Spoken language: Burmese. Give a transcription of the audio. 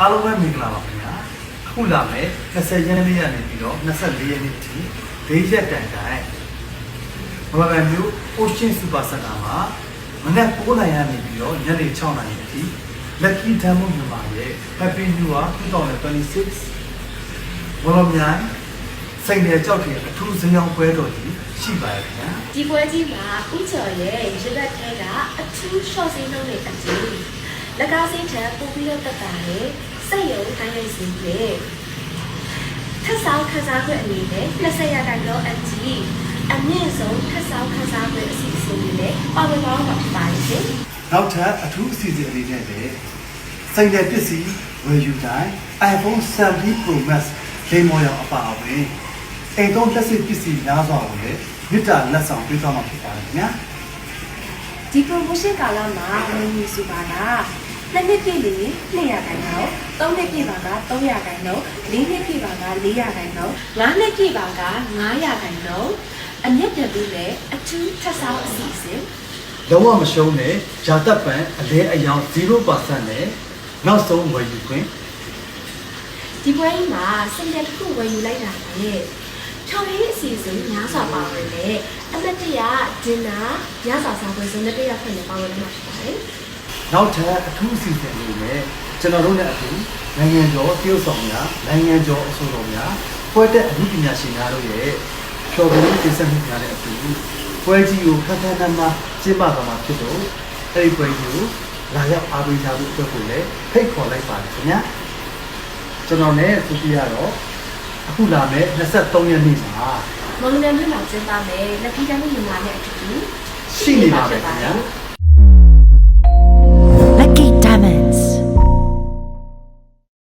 အားလုံးပဲမင်္ဂလာပါခင်ဗျာအခုလာမယ်20ရက်နေ့ကနေပြီးတော့24ရက်နေ့အထိ၄ရက်တိုင်တိုင်မဘာမျိုး Ocean Super Center မှာမနက်9:00နာရီကနေပြီးတော့ညနေ6:00နာရီအထိ Lucky Diamond မြန်မာရဲ့ Happy New Year 2026ဘောလုံးမြိုင်စိန်တယ်ကြောက်တယ်အထူးစံအောင်ပွဲတော်ကြီးရှိပါရဲ့ခင်ဗျာဒီပွဲကြီးမှာဥချော်ရဲ့ရသက်ထဲကအထူးရှော့စင်းနှုန်းနဲ့အကျိုး လက်ကားစင်းထက်ပိုပြီးတော့တက်တာရဲ့စက်ရုံတိုင်းလိုက်စင်းရဲ့ထပ်ဆောင်ခန်းစားခွင့်အနေနဲ့20ရာခိုင်နှုန်းအကြီးအမြင့်ဆုံးထပ်ဆောင်ခန်းစားခွင့်အစီအစဉ်တွေနဲ့ပါဝင်ပါတော့မှာဖြစ်ပါတယ်ရှင်နောက်ထပ်အထူးအစီအစဉ်လေးနဲ့လည်းစိန်တယ်ပစ္စည်းဝယ်ယူတိုင်း iPhone 17 Pro Max လိမ်မော်ရောင်အပါအဝင်အိမ်သုံးလက်စစ်ပစ္စည်းများစွာကိုလည်းမြစ်တာလက်ဆောင်ပေးသွားမှာဖြစ်ပါတယ်ခင်ဗျာဒီ promotion ကာလမှာဝင်ယူစုပါက နှစ်နှစ်ပြည့်လေ200ခိုင်နှုန်းသုံးနှစ်ပြည့်ပါက300ခိုင်နှုန်းလေးနှစ်ပြည့်ပါက400ခိုင်နှုန်းငါးနှစ်ပြည့်ပါက900ခိုင်နှုန်းအမြင့်တက်ပြီးလေအထူးထပ်ဆောင်အစီအစဉ်လုံးဝမရှုံးတဲ့ဂျာတက်ပန်အလဲအယောင်0%နဲ့နောက်ဆုံးဝယ်ယူခွင့်ဒီပွဲကြီးမှာစင်တယ်တစ်ခုဝယ်ယူလိုက်တာလေချော်ရည်အစီအစဉ်များစွာပါဝင်လေအမတ်တရဒင်နာညစာစားပွဲစုံတစ်ရက်ဖွင့်နေပါဝင်မှာဖြစ်ပါတယ် နောက်ထပ်အထူးအစီအစဉ်လေးနဲ့ကျွန်တော်တို့နဲ့အတူနိုင်ငံကျော်တရုတ်ဆောင်များနိုင်ငံကျော်အဆိုတော်များပွဲတက်အမှုပညာရှင်များတို့ရဲ့ဖြော်ပြမှုတင်ဆက်မှုများနဲ့အတူပွဲကြီးကိုခက်ခက်နမ်းနမ်းကျင်းပသွားမှာဖြစ်တော့အဲ့ဒီပွဲကြီးကိုလာရောက်အားပေးကြဖို့အတွက်ကိုလည်းဖိတ်ခေါ်လိုက်ပါတယ်ခင်ဗျာကျွန်တော်နဲ့သူပြရတော့အခုလာမယ့်23ရက်နေ့မှာမောင်လမြိုင်မြို့မှာကျင်းပမယ်လက်ဖီးတန်းမှုမြန်မာနဲ့အတူတူရှိနေပါမယ်ခင်ဗျာ။